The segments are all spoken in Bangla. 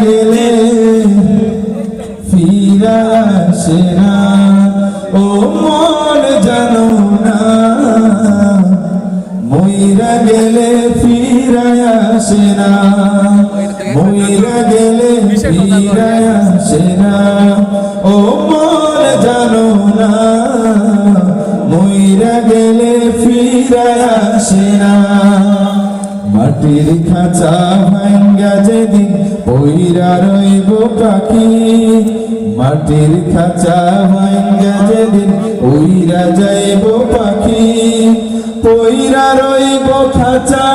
গেলে ফিরা আসে না। ও মন জানো না। মইরা গেলে ফিরা আসে না। মইরা গেলে ফিরা আসে না। ও মন জানো না। মইরা গেলে ফিরা আসে না। মাটির খাঁচা ভাঙ্গা যেদিন পইরা রইব পাখি, মাটির খাঁচা ভাঙ্গা যেদিন পইরা যাইব পাখি। পইরা রইব খাঁচা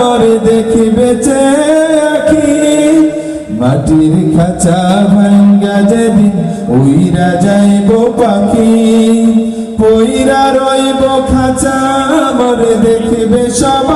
মরে দেখি বেঁচে আখি। মাটির খাঁচা ভাঙ্গা যেদিন উইরা যাইব পাখি। পইরা রইব খাঁচা মরে দেখবে সবার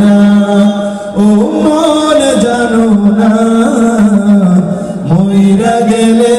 না ও মন জানো না মহিরা গেলে